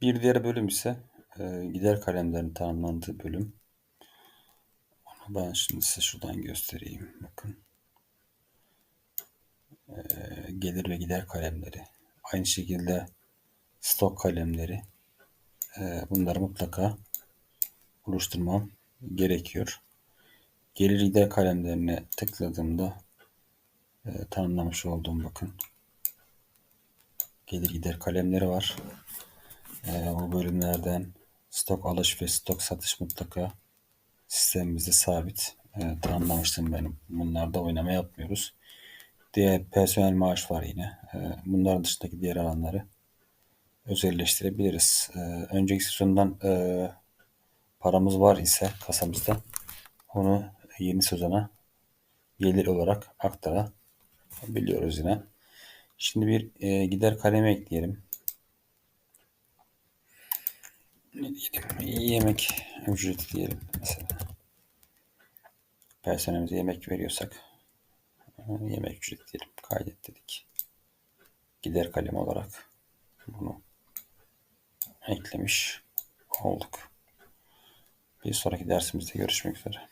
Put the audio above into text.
Bir diğer bölüm ise e, gider kalemlerin tanımlandığı bölüm. Onu ben şimdi size şuradan göstereyim. Bakın. E, gelir ve gider kalemleri. Aynı şekilde stok kalemleri. E, bunları mutlaka oluşturmam gerekiyor. Gelir gider kalemlerine tıkladığımda e, tanımlamış olduğum bakın gelir gider kalemleri var. E, bu bölümlerden stok alış ve stok satış mutlaka sistemimizde sabit. E, tanımlamıştım benim. Bunlarda oynama yapmıyoruz. Diğer personel maaş var yine. E, bunların dışındaki diğer alanları özelleştirebiliriz. E, önceki sezondan e, paramız var ise kasamızda onu yeni sezona gelir olarak aktarabiliyoruz yine. Şimdi bir e, gider kalemi ekleyelim. Ne diyelim? Yemek ücreti diyelim mesela. Personelimize yemek veriyorsak e, yemek ücreti diyelim. Kaydet dedik. Gider kalemi olarak bunu eklemiş olduk. Bir sonraki dersimizde görüşmek üzere.